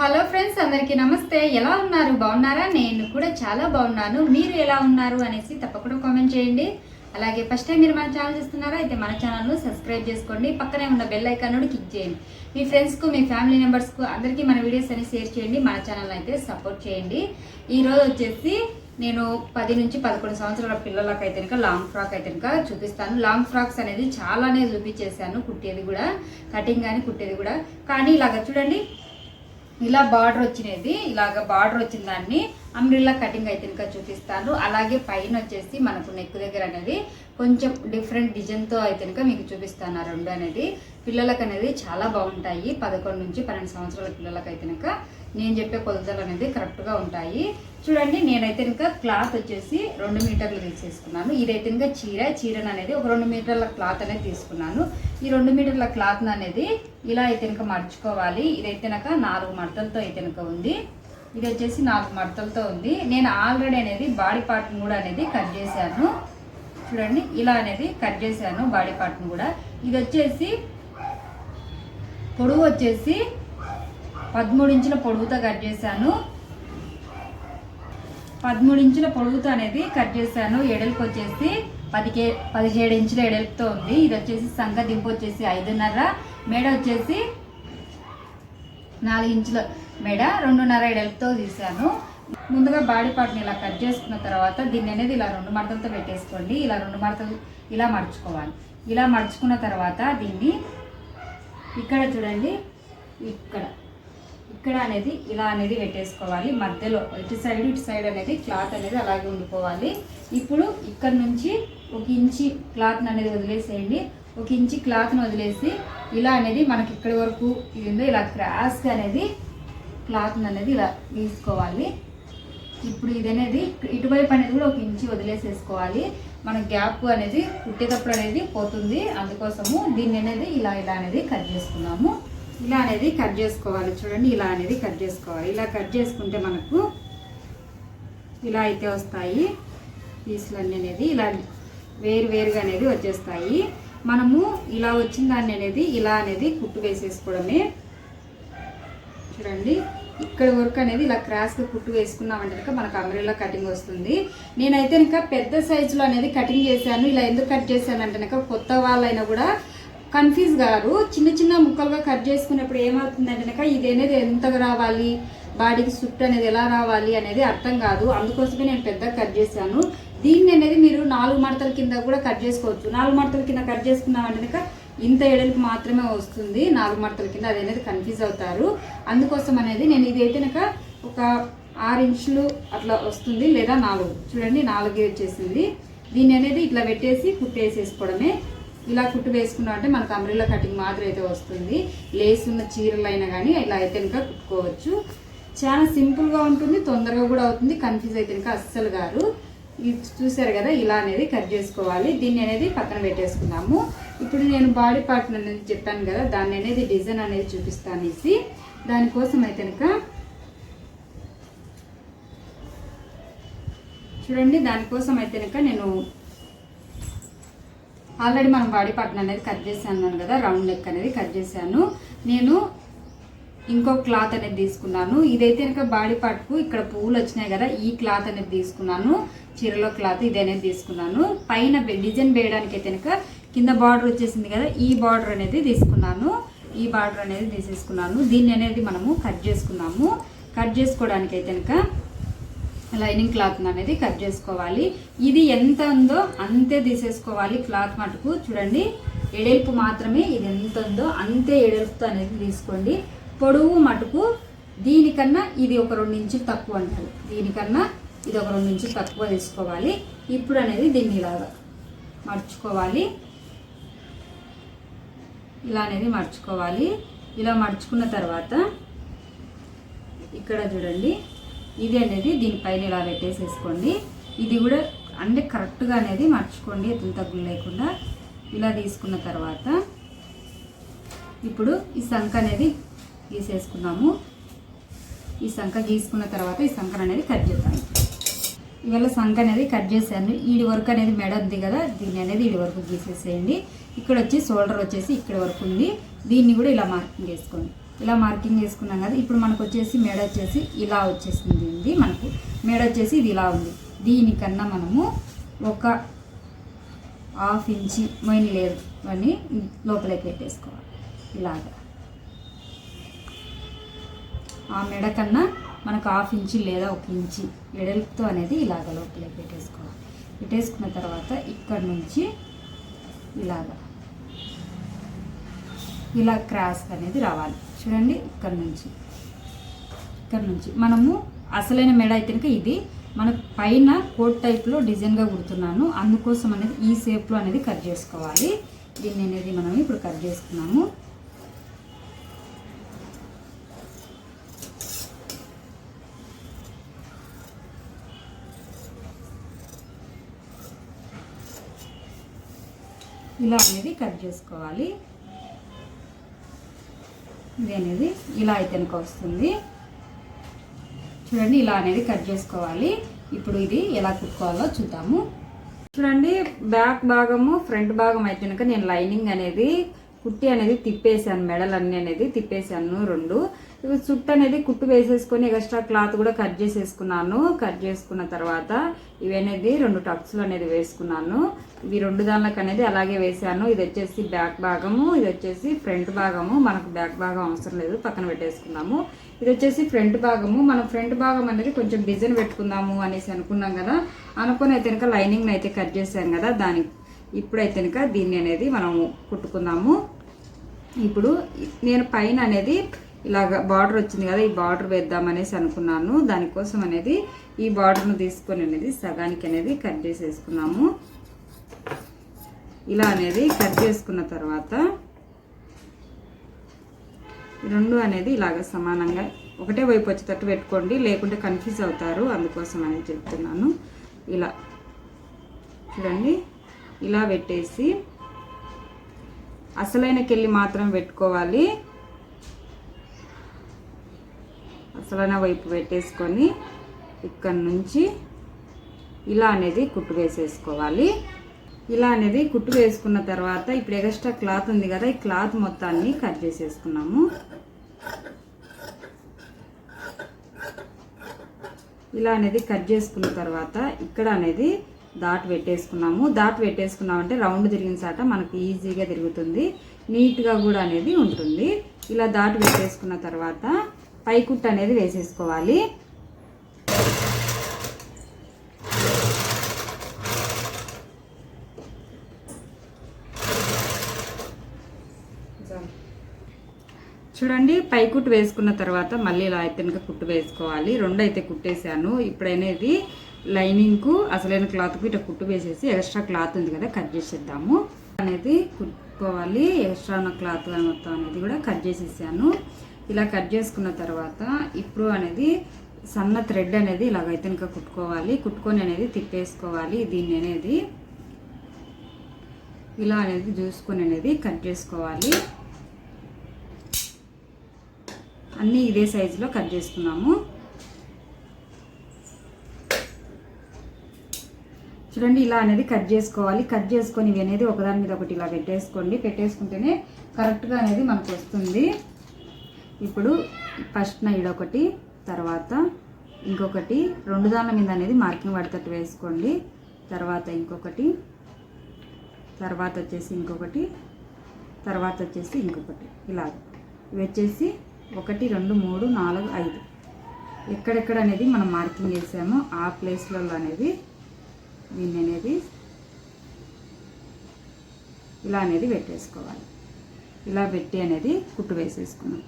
Hello friends అందరికీ నమస్తే. ఎలా ఉన్నారు? బాగున్నారా? నేను కూడా చాలా బాగున్నాను. మీరు ఎలా ఉన్నారు అనేసి తప్పకుండా కామెంట్ చేయండి. అలాగే ఫస్ట్ టైం మీరు మన ఛానల్ చూస్తున్నారా అయితే మన ఛానల్ను సబ్స్క్రైబ్ చేసుకోండి. పక్కనే ఉన్న బెల్ ఐకాన్ క్లిక్ చేయండి. మీ ఫ్రెండ్స్కు మీ ఫ్యామిలీ మెంబర్స్కు అందరికీ మన వీడియోస్ అని షేర్ చేయండి. మన ఛానల్ అయితే సపోర్ట్ చేయండి. ఈరోజు వచ్చేసి నేను పది నుంచి పదకొండు సంవత్సరాల పిల్లలకు అయితే కనుక లాంగ్ ఫ్రాక్ అయితే కనుక చూపిస్తాను. లాంగ్ ఫ్రాక్స్ అనేది చాలానే చూపించేసాను కుట్టేది కూడా కటింగ్ కానీ కుట్టేది కూడా. కానీ ఇలాగ చూడండి ఇలా బార్డర్ వచ్చినది ఇలాగ బార్డర్ వచ్చిన దాన్ని అమ్రిల్లా కటింగ్ అయితే ఇంకా చూపిస్తాను. అలాగే పైన వచ్చేసి మనకు నెక్ దగ్గర అనేది కొంచెం డిఫరెంట్ డిజైన్తో అయితే ఇంకా మీకు చూపిస్తాను ఆ రెండు అనేది. పిల్లలకు అనేది చాలా బాగుంటాయి. పదకొండు నుంచి పన్నెండు సంవత్సరాల పిల్లలకు అయితే ఇంకా నేను చెప్పే కొలతలు అనేది కరెక్ట్గా ఉంటాయి. చూడండి నేనైతే ఇంకా క్లాత్ వచ్చేసి రెండు మీటర్లు తీసేసుకున్నాను ఇదైతే ఇంకా చీర చీరను అనేది ఒక రెండు మీటర్ల క్లాత్ అనేది తీసుకున్నాను. ఈ రెండు మీటర్ల క్లాత్ అనేది ఇలా అయితే ఇంకా మర్చుకోవాలి. ఇదైతే కనుక నాలుగు మడతలతో అయితే కనుక ఉంది. ఇది వచ్చేసి నాలుగు మడతలతో ఉంది. నేను ఆల్రెడీ అనేది బాడీ పార్ట్ని కూడా అనేది కట్ చేశాను. చూడండి ఇలా అనేది కట్ చేశాను బాడీ పార్ట్ని కూడా. ఇది వచ్చేసి పొడవు వచ్చేసి పదమూడు ఇంచుల పొడవుతో కట్ చేశాను. పదమూడు ఇంచుల పొడవుతో అనేది కట్ చేశాను. ఎడల్కి వచ్చేసి పదికే పదిహేడు ఇంచుల ఎడల్పుతో ఉంది. ఇది వచ్చేసి సంఖ దింపు వచ్చేసి ఐదున్నర. మెడ వచ్చేసి నాలుగు ఇంచుల మెడ రెండున్నర ఎడల్పుతో తీశాను. ముందుగా బాడీ పార్ట్ని ఇలా కట్ చేసుకున్న తర్వాత దీన్ని అనేది ఇలా రెండు మడతలతో పెట్టేసుకోండి. ఇలా రెండు మడతలు ఇలా మడుచుకోవాలి. ఇలా మడుచుకున్న తర్వాత దీన్ని ఇక్కడ చూడండి. ఇక్కడ. ఇక్కడ అనేది ఇలా అనేది పెట్టేసుకోవాలి. మధ్యలో ఇటు సైడ్ ఇటు సైడ్ అనేది క్లాత్ అనేది అలాగే ఉండిపోవాలి. ఇప్పుడు ఇక్కడ నుంచి ఒక ఇంచి క్లాత్ని అనేది వదిలేసేయండి. ఒక ఇంచి క్లాత్ని వదిలేసి ఇలా అనేది మనకి ఇక్కడి వరకు ఇదిందో ఇలా క్రాస్గా అనేది క్లాత్ని అనేది ఇలా తీసుకోవాలి. ఇప్పుడు ఇది అనేది ఇటువైపు అనేది కూడా ఒక ఇంచి వదిలేసేసుకోవాలి. మన గ్యాప్ అనేది కుట్టేటప్పుడు అనేది పోతుంది. అందుకోసము దీన్ని అనేది ఇలా ఇలా అనేది కట్ చేసుకున్నాము. ఇలా అనేది కట్ చేసుకోవాలి. చూడండి ఇలా అనేది కట్ చేసుకోవాలి. ఇలా కట్ చేసుకుంటే మనకు ఇలా అయితే వస్తాయి. పీసులన్నీ అనేది ఇలా వేరు వేరుగా అనేది వచ్చేస్తాయి. మనము ఇలా వచ్చిన దాన్ని అనేది ఇలా అనేది కుట్టు వేసేసుకోవడమే. చూడండి ఇక్కడ వరకు అనేది ఇలా క్రాస్గా కుట్టు వేసుకున్నామంటే కనుక మనకు అంబ్రెల్లా కటింగ్ వస్తుంది. నేనైతే ఇంకా పెద్ద సైజులో అనేది కటింగ్ చేశాను. ఇలా ఎందుకు కట్ చేశాను అంటే కనుక కొత్త వాళ్ళైనా కూడా కన్ఫ్యూజ్ గారు చిన్న చిన్న ముక్కలుగా కట్ చేసుకున్నప్పుడు ఏమవుతుందంటే కనుక ఇది అనేది ఎంతగా రావాలి బాడీకి సుట్టు అనేది ఎలా రావాలి అనేది అర్థం కాదు. అందుకోసమే నేను పెద్దగా కట్ చేశాను. దీన్ని అనేది మీరు నాలుగు మడతల కింద కూడా కట్ చేసుకోవచ్చు. నాలుగు మడతల కింద కట్ చేసుకున్నామంటే కనుక ఇంత ఏడలకు మాత్రమే వస్తుంది. నాలుగు మడతల కింద అది అనేది కన్ఫ్యూజ్ అవుతారు. అందుకోసం అనేది నేను ఇది అయితే కనుక ఒక ఆరు ఇంచులు అట్లా వస్తుంది లేదా నాలుగు. చూడండి నాలుగే వచ్చేసింది దీన్ని అనేది ఇట్లా పెట్టేసి కుట్టేసేసుకోవడమే. ఇలా కుట్టు వేసుకున్నాం అంటే మనకు అంబ్రిల్లా కటింగ్ మాదిరి అయితే వస్తుంది. లేస్ ఉన్న చీరలు అయినా కానీ ఇలా అయితే కనుక కుట్టుకోవచ్చు. చాలా సింపుల్గా ఉంటుంది తొందరగా కూడా అవుతుంది కన్ఫ్యూజ్ అయితే కనుక అస్సలు గారు ఇది చూసారు కదా ఇలా అనేది కట్ చేసుకోవాలి. దీన్ని అనేది పక్కన పెట్టేసుకుందాము. ఇప్పుడు నేను బాడీ పార్ట్ అనేది చెప్పాను కదా దాన్ని అనేది డిజైన్ అనేది చూపిస్తాను అనేసి దానికోసం అయితే కనుక చూడండి దానికోసం అయితే కనుక నేను ఆల్రెడీ మనం బాడీ పార్ట్ అనేది కట్ చేశాను కదా రౌండ్ నెక్ అనేది కట్ చేశాను. నేను ఇంకో క్లాత్ అనేది తీసుకున్నాను. ఇదైతే కనుక బాడీ పార్ట్కు ఇక్కడ పువ్వులు వచ్చినాయి కదా ఈ క్లాత్ అనేది తీసుకున్నాను. చీరలో క్లాత్ ఇది అనేది తీసుకున్నాను. పైన డిజైన్ వేయడానికి అయితే కనుక కింద బార్డర్ వచ్చేసింది కదా ఈ బార్డర్ అనేది తీసుకున్నాను. ఈ బార్డర్ అనేది తీసేసుకున్నాను. దీన్ని అనేది మనము కట్ చేసుకున్నాము. కట్ చేసుకోవడానికి అయితే కనుక లైనింగ్ క్లాత్ అనేది కట్ చేసుకోవాలి. ఇది ఎంత ఉందో అంతే తీసేసుకోవాలి క్లాత్ మటుకు. చూడండి ఎడెల్పు మాత్రమే ఇది ఎంత ఉందో అంతే ఎడల్పుతో అనేది తీసుకోండి. పొడవు మటుకు దీనికన్నా ఇది ఒక రెండు ఇంచులు తక్కువ అంటారు. దీనికన్నా ఇది ఒక రెండు ఇంచులు తక్కువ తీసుకోవాలి. ఇప్పుడు అనేది దీన్ని ఇలాగా మర్చుకోవాలి. ఇలా అనేది మర్చుకోవాలి. ఇలా మర్చుకున్న తర్వాత ఇక్కడ చూడండి ఇది అనేది దీనిపైన ఇలా పెట్టేసేసుకోండి. ఇది కూడా అంటే కరెక్ట్గా అనేది మర్చుకోండి ఎత్తులు తగ్గులు లేకుండా. ఇలా తీసుకున్న తర్వాత ఇప్పుడు ఈ సంఖ అనేది గీసేసుకున్నాము ఈ సంఖ గీసుకున్న తర్వాత ఈ సంఖ అనేది కట్ చేస్తాను ఇవాళ సంఖ అనేది కట్ చేశాను. ఈడి వరకు అనేది మెడ ఉంది కదా దీన్ని అనేది ఈడి వరకు గీసేసేయండి. ఇక్కడ వచ్చి షోల్డర్ వచ్చేసి ఇక్కడ వరకు ఉంది. దీన్ని కూడా ఇలా మార్కింగ్ చేసుకోండి. ఇలా మార్కింగ్ చేసుకున్నాం కదా ఇప్పుడు మనకు వచ్చేసి మేడ వచ్చేసి ఇలా వచ్చేసింది ఇది మనకు. మెడ వచ్చేసి ఇది ఇలా ఉంది. దీనికన్నా మనము ఒక హాఫ్ ఇంచి మొయిన్ లేదు అని లోపలికి పెట్టేసుకోవాలి. ఇలాగా. ఆ మెడ కన్నా మనకు హాఫ్ ఇంచి లేదా ఒక ఇంచి ఎడల్పుతో అనేది ఇలాగ లోపలికి పెట్టేసుకోవాలి. పెట్టేసుకున్న తర్వాత ఇక్కడ నుంచి ఇలాగా. ఇలా క్రాస్ అనేది రావాలి. చూడండి ఇక్కడ నుంచి. ఇక్కడ నుంచి. మనము అసలైన మెడ అయితే కనుక ఇది. మన పైన కోట్ టైప్లో డిజైన్గా కుడుతున్నాను. అందుకోసం అనేది ఈ షేప్లో అనేది కట్ చేసుకోవాలి. దీన్ని అనేది మనం ఇప్పుడు కట్ చేసుకున్నాము. ఇలా అనేది కట్ చేసుకోవాలి. ఇది అనేది ఇలా అయితే వస్తుంది. చూడండి ఇలా అనేది కట్ చేసుకోవాలి. ఇప్పుడు ఇది ఎలా కుట్టుకోవాలో చూద్దాము. చూడండి బ్యాక్ భాగము ఫ్రంట్ భాగం అయితే కనుక నేను లైనింగ్ అనేది కుట్టి అనేది తిప్పేసాను మెడలన్నీ అనేది తిప్పేసాను రెండు. చుట్టు అనేది కుట్టు వేసేసుకొని ఎక్స్ట్రా క్లాత్ కూడా కట్ చేసేసుకున్నాను. కట్ చేసుకున్న తర్వాత ఇవి అనేది రెండు టక్స్లు అనేది వేసుకున్నాను. ఇవి రెండు దానిలకు అనేది అలాగే వేసాను. ఇది వచ్చేసి బ్యాక్ భాగము ఇది వచ్చేసి ఫ్రంట్ భాగము. మనకు బ్యాక్ భాగం అవసరం లేదు పక్కన పెట్టేసుకున్నాము. ఇది వచ్చేసి ఫ్రంట్ భాగము. మనం ఫ్రంట్ భాగం అనేది కొంచెం డిజైన్ పెట్టుకుందాము అనేసి అనుకున్నాం కదా. అనుకుని అయితే కనుక లైనింగ్ని అయితే కట్ చేసాం కదా. దాని ఇప్పుడైతే కనుక దీన్ని అనేది మనము కుట్టుకుందాము. ఇప్పుడు నేను పైన అనేది ఇలాగ బార్డర్ వచ్చింది కదా ఈ బార్డర్ వేద్దామనేసి అనుకున్నాను. దానికోసం అనేది ఈ బార్డర్ను తీసుకొని అనేది సగానికి అనేది కట్ చేసేసుకున్నాము. ఇలా అనేది కట్ చేసుకున్న తర్వాత రెండు అనేది ఇలాగ సమానంగా ఒకటే వైపు వచ్చేటట్టు పెట్టుకోండి లేకుంటే కన్ఫ్యూజ్ అవుతారు. అందుకోసం అనేది చెప్తున్నాను. ఇలా చూడండి ఇలా పెట్టేసి అసలైన కెళ్ళి మాత్రం పెట్టుకోవాలి. అసలైన వైపు పెట్టేసుకొని ఇక్కడ నుంచి ఇలా అనేది కుట్టు వేసేసుకోవాలి. ఇలా అనేది కుట్టు వేసుకున్న తర్వాత ఇప్పుడు ఎక్స్ట్రా క్లాత్ ఉంది కదా ఈ క్లాత్ మొత్తాన్ని కట్ చేసేసుకున్నాము. ఇలా అనేది కట్ చేసుకున్న తర్వాత ఇక్కడ అనేది దాట్ పెట్టేసుకున్నాము. దాట్ పెట్టేసుకున్నామంటే రౌండ్ తిరిగిన సాట మనకు ఈజీగా తిరుగుతుంది. నీట్గా కూడా అనేది ఉంటుంది. ఇలా దాట్ పెట్టేసుకున్న తర్వాత పైకుట్టు అనేది వేసేసుకోవాలి. చూడండి పై కుట్టు వేసుకున్న తర్వాత మళ్ళీ ఇలా అయితే కనుక కుట్టు వేసుకోవాలి. రెండు అయితే కుట్టేశాను. ఇప్పుడనేది లైనింగ్కు అసలైన క్లాత్కు ఇట్లా కుట్టు వేసేసి ఎక్స్ట్రా క్లాత్ ఉంది కదా కట్ చేసేద్దాము. అనేది కుట్టుకోవాలి. ఎక్స్ట్రా ఉన్న క్లాత్ మొత్తం అనేది కూడా కట్ చేసేసాను. ఇలా కట్ చేసుకున్న తర్వాత ఇప్పుడు అనేది సన్న థ్రెడ్ అనేది ఇలాగైతే ఇంకా కుట్టుకోవాలి. కుట్టుకొని అనేది తిప్పేసుకోవాలి. దీన్ని అనేది ఇలా అనేది చూసుకొని అనేది కట్ చేసుకోవాలి. అన్నీ ఇదే సైజులో కట్ చేసుకున్నాము. చూడండి ఇలా అనేది కట్ చేసుకోవాలి. కట్ చేసుకొని ఇవి అనేది ఒకదాని మీద ఒకటి ఇలా పెట్టేసుకోండి. పెట్టేసుకుంటేనే కరెక్ట్గా అనేది మనకు వస్తుంది. ఇప్పుడు ఫస్ట్ నా ఇడొకటి తర్వాత ఇంకొకటి రెండు దానిల మీద అనేది మార్కింగ్ పడతట్టు వేసుకోండి. తర్వాత ఇంకొకటి తర్వాత వచ్చేసి ఇంకొకటి తర్వాత వచ్చేసి ఇంకొకటి. ఇలా. ఇవి వచ్చేసి ఒకటి రెండు మూడు నాలుగు ఐదు. ఎక్కడెక్కడ అనేది మనం మార్కింగ్ చేసామో ఆ ప్లేస్లలో అనేది దీన్ని అనేది ఇలా అనేది పెట్టేసుకోవాలి. ఇలా పెట్టి అనేది కుట్టు వేసేసుకున్నాం.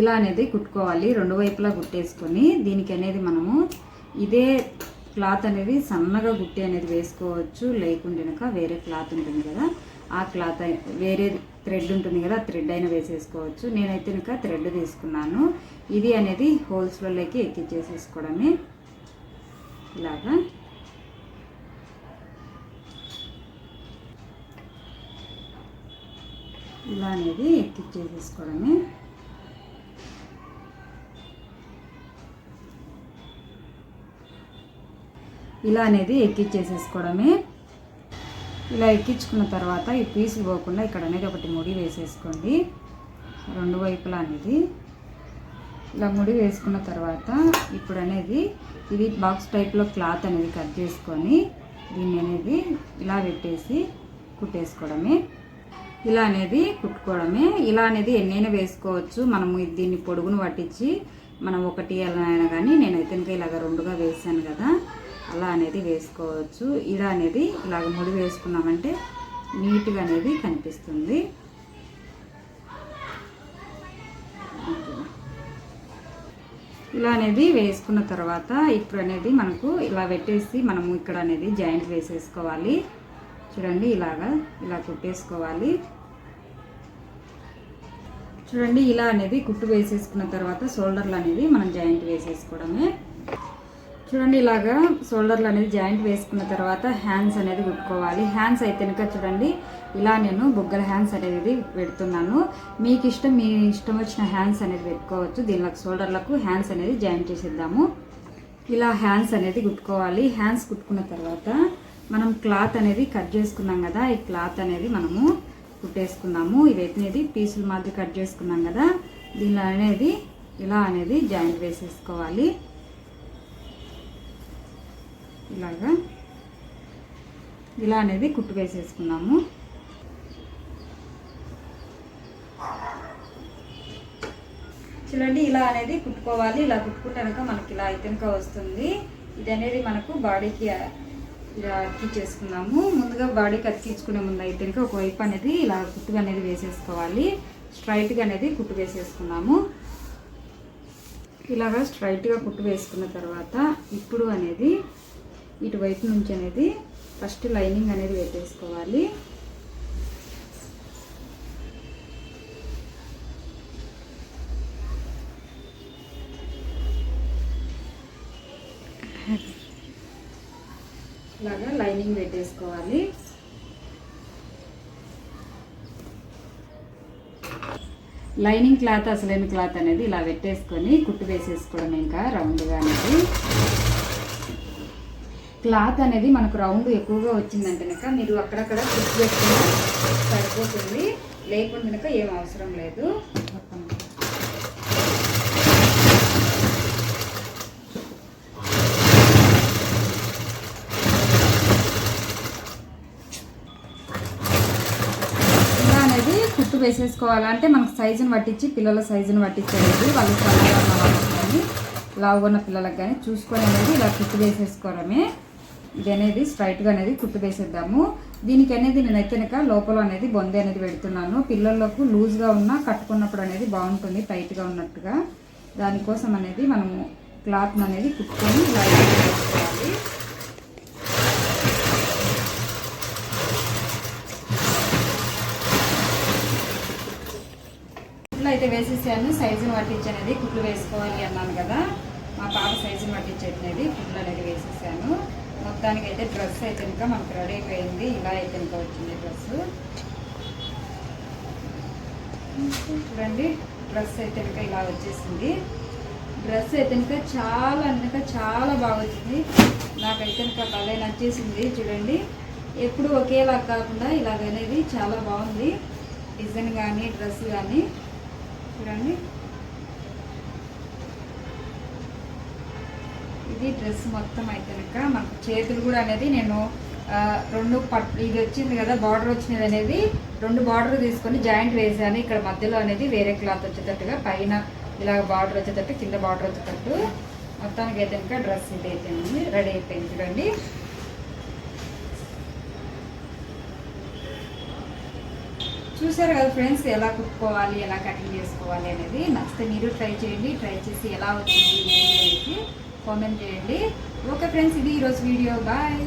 ఇలా అనేది కుట్టుకోవాలి. రెండు వైపులా కుట్టేసుకొని దీనికి అనేది మనము ఇదే క్లాత్ అనేది సన్నగా గుట్టి అనేది వేసుకోవచ్చు. లేకుంటే వేరే క్లాత్ ఉంటుంది కదా ఆ క్లాత్ వేరే థ్రెడ్ ఉంటుంది కదా థ్రెడ్ అయినా వేసేసుకోవచ్చు. నేనైతే ఇంకా థ్రెడ్ తీసుకున్నాను. ఇది అనేది హోల్స్లోకి ఎక్కిచ్చేసేసుకోవడమే. ఇలాగా. ఇలా అనేది ఎక్కిచ్చేసేసుకోవడమే. ఇలా అనేది ఎక్కిచ్చేసేసుకోవడమే. ఇలా ఎక్కించుకున్న తర్వాత ఈ పీసులు పోకుండా ఇక్కడ అనేది ఒకటి ముడి వేసేసుకోండి. రెండు వైపులా అనేది. ఇలా ముడి వేసుకున్న తర్వాత ఇప్పుడు అనేది ఇది బాక్స్ టైప్లో క్లాత్ అనేది కట్ చేసుకొని దీన్ని అనేది ఇలా పెట్టేసి కుట్టేసుకోవడమే. ఇలా అనేది కుట్టుకోవడమే. ఇలా అనేది ఎన్నైనా వేసుకోవచ్చు. మనము దీన్ని పొడుగును పట్టించి మనం ఒకటి ఎలా అయినా కానీ నేనైతే ఇంకా ఇలాగ రెండుగా వేసాను కదా. అలా అనేది వేసుకోవచ్చు. ఇలా అనేది ఇలాగ ముడి వేసుకున్నామంటే నీట్గా అనేది కనిపిస్తుంది. ఇలా అనేది వేసుకున్న తర్వాత ఇప్పుడు అనేది మనకు ఇలా పెట్టేసి మనము ఇక్కడ అనేది జాయింట్ వేసేసుకోవాలి. చూడండి ఇలాగా ఇలా కుట్టేసుకోవాలి. చూడండి ఇలా అనేది కుట్టు వేసేసుకున్న తర్వాత షోల్డర్లు అనేది మనం జాయింట్ వేసేసుకోవడమే. చూడండి ఇలాగా షోల్డర్లు అనేది జాయింట్ వేసుకున్న తర్వాత హ్యాండ్స్ అనేది కుట్టుకోవాలి హ్యాండ్స్ అయితే కనుక చూడండి ఇలా నేను బుగ్గల హ్యాండ్స్ అనేది పెడుతున్నాను. మీకు ఇష్టం మీ ఇష్టం వచ్చిన హ్యాండ్స్ అనేది పెట్టుకోవచ్చు. దీనిలోకి షోల్డర్లకు హ్యాండ్స్ అనేది జాయింట్ చేసేద్దాము. ఇలా హ్యాండ్స్ అనేది కుట్టుకోవాలి. హ్యాండ్స్ కుట్టుకున్న తర్వాత మనం క్లాత్ అనేది కట్ చేసుకున్నాం కదా ఈ క్లాత్ అనేది మనము కుట్టేసుకున్నాము. ఇదైతే పీసులు మాదిరి కట్ చేసుకున్నాం కదా దీనిలో అనేది ఇలా అనేది జాయింట్ వేసేసుకోవాలి. ఇలాగా. ఇలా అనేది కుట్టు వేసేసుకున్నాము. చూడండి ఇలా అనేది కుట్టుకోవాలి. ఇలా కుట్టుకుంటాక మనకి ఇలా అయితే వస్తుంది. ఇది అనేది మనకు బాడీకి ఇలా అతికించేసుకున్నాము ముందుగా బాడీకి అతికించుకునే ముందు అయితే కనుక ఒకవైపు అనేది ఇలా కుట్టుగా అనేది వేసేసుకోవాలి. స్ట్రైట్గా అనేది కుట్టు వేసేసుకున్నాము. ఇలాగా స్ట్రైట్గా కుట్టు వేసుకున్న తర్వాత ఇప్పుడు అనేది ఇటువైపు నుంచి అనేది ఫస్ట్ లైనింగ్ అనేది పెట్టేసుకోవాలి ఇలాగా లైనింగ్ పెట్టేసుకోవాలి. లైనింగ్ క్లాత్ అసలైన క్లాత్ అనేది ఇలా పెట్టేసుకొని కుట్టు వేసేసుకోవడం ఇంకా రౌండ్గా అనేది. క్లాత్ అనేది మనకు రౌండ్ ఎక్కువగా వచ్చిందంటే కనుక మీరు అక్కడక్కడ కుట్టు పెట్టుకుని సరిపోతుంది. లేకుండా కనుక ఏం అవసరం లేదు. ఇలా అనేది కుట్టు వేసేసుకోవాలంటే మనకు సైజుని పట్టించి పిల్లల సైజుని పట్టించేది వాళ్ళు చల్లగా ఉన్న వాళ్ళకి కానీ లావుగా ఉన్న పిల్లలకు కానీ చూసుకొని అనేది ఇలా కుట్టు వేసేసుకోవడమే. ఇది అనేది స్ట్రైట్గా అనేది కుట్టు వేసేద్దాము. దీనికి అనేది నేనైతే కనుక లోపల అనేది బొందే అనేది పెడుతున్నాను. పిల్లలకు లూజ్గా ఉన్న కట్టుకున్నప్పుడు అనేది బాగుంటుంది టైట్గా ఉన్నట్టుగా. దానికోసం అనేది మనము క్లాత్ అనేది కుట్టుకొని ఇలా వేసుకోవాలి కుట్లు అయితే వేసేసాను. సైజును పట్టించి అనేది కుట్లు వేసుకోవాలి అన్నాను కదా. మా పాప సైజును పట్టించేది అనేది కుట్లు అనేది వేసేసాను. మొత్తానికి అయితే డ్రెస్ అయితే ఇంకా మనకు రెడీ అయిపోయింది. ఇలా అయితే ఇంకా వచ్చింది డ్రెస్. చూడండి డ్రెస్ అయితే ఇంకా ఇలా వచ్చేసింది. డ్రెస్ అయితే ఇంకా చాలా ఇంకా చాలా బాగా వచ్చింది. నాకైతే ఇంకా భలే నచ్చేసింది. చూడండి ఎప్పుడు ఒకేలా కాకుండా ఇలాగ అనేది చాలా బాగుంది. డిజైన్ కానీ డ్రెస్ కానీ చూడండి. ఇది డ్రెస్ మొత్తం అయితే కనుక మనకు చేతులు కూడా అనేది నేను రెండు పట్ ఇది వచ్చింది కదా బార్డర్ వచ్చినది అనేది రెండు బార్డర్ తీసుకొని జాయింట్ వేసాను. ఇక్కడ మధ్యలో అనేది వేరే క్లాత్ వచ్చేటట్టుగా పైన ఇలా బార్డర్ వచ్చేటట్టు కింద బార్డర్ వచ్చేటట్టు మొత్తానికి అయితే ఇంకా డ్రెస్ ఇది అయితే రెడీ అయిపోయింది చూడండి. చూసారు కదా ఫ్రెండ్స్ ఎలా కుట్టుకోవాలి ఎలా కటింగ్ చేసుకోవాలి అనేది నచ్చితే మీరు ట్రై చేయండి. ట్రై చేసి ఎలా వచ్చింది ఏంటి కామెంట్ చేయండి. ఓకే ఫ్రెండ్స్ ఇది ఈరోజు వీడియో బాయ్